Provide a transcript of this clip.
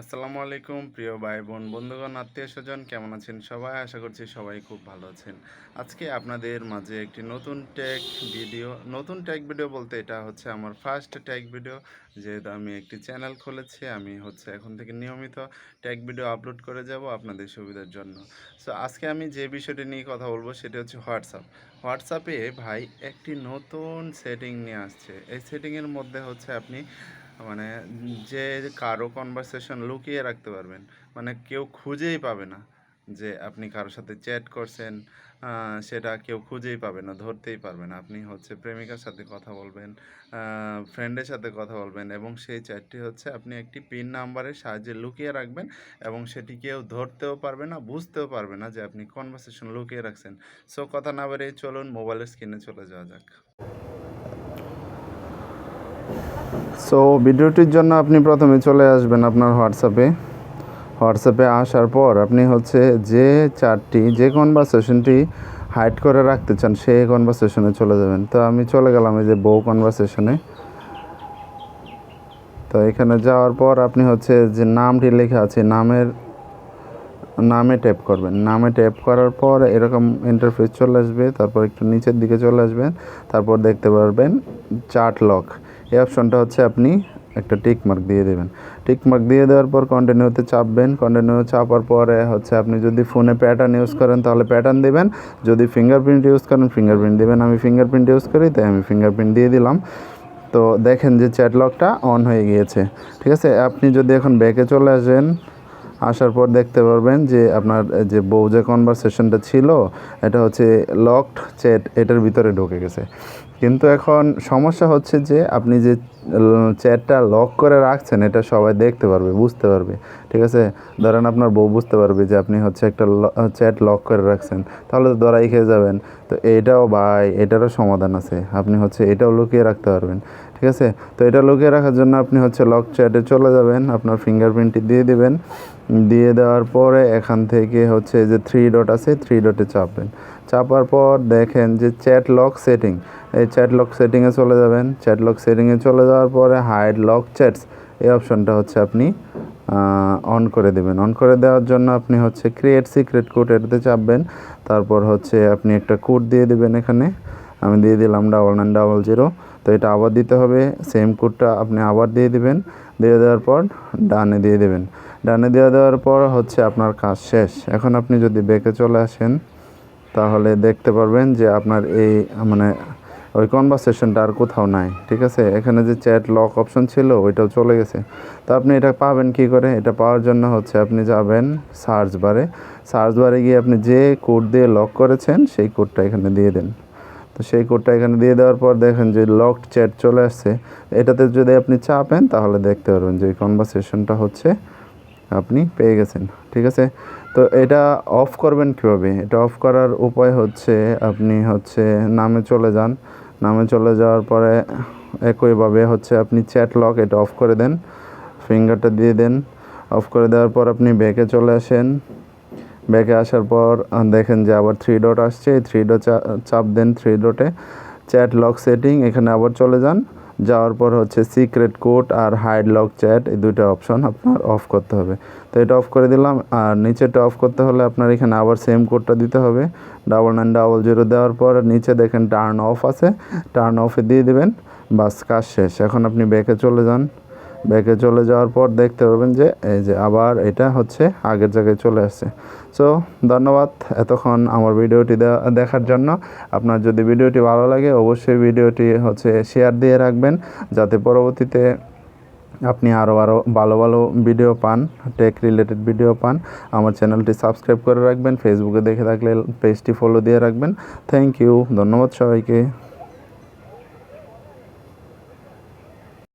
আসসালামু আলাইকুম, প্রিয় ভাই বোন বন্ধুগণ, আত্মীয় স্বজন, কেমন আছেন সবাই? আশা করছি সবাই খুব ভালো আছেন। আজকে আপনাদের মাঝে একটি নতুন ট্যাগ ভিডিও নতুন ট্যাগ ভিডিও বলতে এটা হচ্ছে আমার ফার্স্ট ট্যাগ ভিডিও যেহেতু আমি একটি চ্যানেল খুলেছি, আমি হচ্ছে এখন থেকে নিয়মিত ট্যাগ ভিডিও আপলোড করে যাব আপনাদের সুবিধার জন্য। সো আজকে আমি যে বিষয়টি নিয়ে কথা বলব সেটা হচ্ছে হোয়াটসঅ্যাপ হোয়াটসঅ্যাপে ভাই একটি নতুন সেটিং নিয়ে আসছে। এই সেটিংয়ের মধ্যে হচ্ছে আপনি মানে যে কারও কনভারসেশন লুকিয়ে রাখতে পারবেন মানে কেউ খুঁজেই পাবে না যে আপনি কারোর সাথে চ্যাট করছেন সেটা কেউ খুঁজেই পাবে না, ধরতেই পারবে না। আপনি হচ্ছে প্রেমিকার সাথে কথা বলবেন ফ্রেন্ডের সাথে কথা বলবেন এবং সেই চ্যাটটি হচ্ছে আপনি একটি পিন নাম্বারের সাহায্যে লুকিয়ে রাখবেন এবং সেটি কেউ ধরতেও পারবে না, বুঝতেও পারবে না যে আপনি কনভারসেশন লুকিয়ে রাখছেন। সো কথা না বেরিয়ে চলুন মোবাইলের স্ক্রিনে চলে যাওয়া যাক। সো ভিডিওটির জন্য আপনি প্রথমে চলে আসবেন আপনার হোয়াটসঅ্যাপে। হোয়াটসঅ্যাপে আসার পর আপনি হচ্ছে যে চারটি, যে কনভারসেশনটি হাইড করে রাখতে চান, সেই কনভারসেশনে চলে যাবেন। তো আমি চলে গেলাম এই যে বউ কনভারসেশনে তো এখানে যাওয়ার পর আপনি হচ্ছে যে নামটি লেখা আছে, নামের নামে ট্যাপ করবেন। নামে ট্যাপ করার পর এরকম ইন্টারফেস চলে আসবে, তারপর একটু নিচের দিকে চলে আসবেন, তারপর দেখতে পারবেন চার্ট লক এই অপশনটা হচ্ছে আপনি একটা টিক মার্ক দিয়ে দেবেন। টিক মার্ক দিয়ে দেওয়ার পর কন্টিনিউতে চাপবেন। কন্টিনিউ চাপার পরে হচ্ছে আপনি যদি ফোনে প্যাটার্ন ইউজ করেন, তাহলে প্যাটার্ন দেবেন। যদি ফিঙ্গারপ্রিন্ট ইউজ করেন ফিঙ্গারপ্রিন্ট দেবেন। আমি ফিঙ্গারপ্রিন্ট ইউজ করি, তাই আমি ফিঙ্গারপ্রিন্ট দিয়ে দিলাম। তো দেখেন যে চ্যাটলকটা অন হয়ে গিয়েছে। ঠিক আছে? আপনি যদি এখন ব্যাকে চলে আসেন আসার পর দেখতে পারবেন যে আপনার যে বউ যে কনভারসেশনটা ছিল, এটা হচ্ছে লকড চ্যাট এটার ভিতরে ঢুকে গেছে। কিন্তু এখন সমস্যা হচ্ছে যে আপনি যে চ্যাটটা লক করে রাখছেন, এটা সবাই দেখতে পারবে, বুঝতে পারবে। ঠিক আছে? ধরেন আপনার বউ বুঝতে পারবে যে আপনি হচ্ছে একটা চ্যাট লক করে রাখছেন। তাহলে তো ধরাই খেয়ে যাবেন। তো এটাও ভাই, এটারও সমাধান আছে। আপনি হচ্ছে এটাও লুকিয়ে রাখতে পারবেন। ঠিক আছে? তো এটা লুকিয়ে রাখার জন্য আপনি হচ্ছে লক চ্যাটে চলে যাবেন, আপনার ফিঙ্গারপ্রিন্টটি দিয়ে দেবেন। দিয়ে দেওয়ার পরে এখান থেকে হচ্ছে যে থ্রি ডট আছে থ্রি ডটে চাপবেন। চাপার পর দেখেন যে চ্যাট লক সেটিং এই চ্যাট লক সেটিংয়ে চলে যাবেন। চ্যাট লক সেটিংয়ে চলে যাওয়ার পরে হাইড লক চ্যাটস এই অপশনটা হচ্ছে আপনি অন করে দেবেন। অন করে দেওয়ার জন্য আপনি হচ্ছে ক্রিয়েট সিক্রেট কোড এটাতে চাপবেন। তারপর হচ্ছে আপনি একটা কোড দিয়ে দেবেন এখানে। আমি দিয়ে দিলাম ডাবল নাইন ডাবল জিরো তো এটা আবার দিতে হবে। সেম কোডটা আপনি আবার দিয়ে দিবেন। দিয়ে দেওয়ার পর ডানে দিয়ে দেবেন। ডানে দিয়ে দেওয়ার পর হচ্ছে আপনার কাজ শেষ। এখন আপনি যদি বেঁকে চলে আসেন তাহলে দেখতে পারবেন যে আপনার এই মানে ওই কনভারসেশনটা আর কোথাও নাই, ঠিক আছে? এখানে যে চ্যাট লক অপশন ছিল, ওইটাও চলে গেছে। তো আপনি এটা পাবেন কি করে? এটা পাওয়ার জন্য হচ্ছে আপনি যাবেন সার্চ বারে সার্চ বারে গিয়ে আপনি যে কোড দিয়ে লক করেছেন, সেই কোডটা এখানে দিয়ে দেন। তো সেই কোডটা এখানে দিয়ে দেওয়ার পর দেখেন যে লকড চ্যাট চলে আসছে। এটাতে যদি আপনি চাপেন, তাহলে দেখতে পারবেন যে এই কনভারসেশনটা হচ্ছে আপনি পেয়ে গেছেন, ঠিক আছে? তো এটা অফ করবেন কীভাবে? এটা অফ করার উপায় হচ্ছে আপনি হচ্ছে নামে চলে যান। নামে চলে যাওয়ার পরে একইভাবে হচ্ছে আপনি চ্যাট লক এটা অফ করে দেন ফিঙ্গারটা দিয়ে দেন। অফ করে দেওয়ার পর আপনি ব্যাকে চলে আসেন। ব্যাকে আসার পর দেখেন যে আবার থ্রি ডট আসছে। এই থ্রি ডট চাপ দেন থ্রি ডটে চ্যাট লক সেটিং এখানে আবার চলে যান। যাওয়ার পর হচ্ছে সিক্রেট কোড আর হাইড লক চ্যাট এই দুইটা অপশন আপনার অফ করতে হবে। তো এটা অফ করে দিলাম, আর নিচেটা অফ করতে হলে আপনার এখানে আবার সেম কোডটা দিতে হবে। ডাবল নাইন ডাবল জিরো দেওয়ার পর নিচে দেখেন টার্ন অফ আছে টার্ন অফে দিয়ে দেবেন, বাস কাজ শেষ। এখন আপনি ব্যাকে চলে যান। ব্যাকে চলে যাওয়ার পর দেখতে পাবেন যে এই যে আবার এটা হচ্ছে আগের জায়গায় চলে আসছে। সো ধন্যবাদ এতক্ষণ আমার ভিডিওটি দেখার জন্য। আপনার যদি ভিডিওটি ভালো লাগে, অবশ্যই ভিডিওটি হচ্ছে শেয়ার দিয়ে রাখবেন, যাতে পরবর্তীতে আপনি আরও আরও ভালো ভালো ভিডিও পান টেক রিলেটেড ভিডিও পান। আমার চ্যানেলটি সাবস্ক্রাইব করে রাখবেন ফেসবুকে দেখে থাকলে পেজটি ফলো দিয়ে রাখবেন। থ্যাংক ইউ ধন্যবাদ সবাইকে।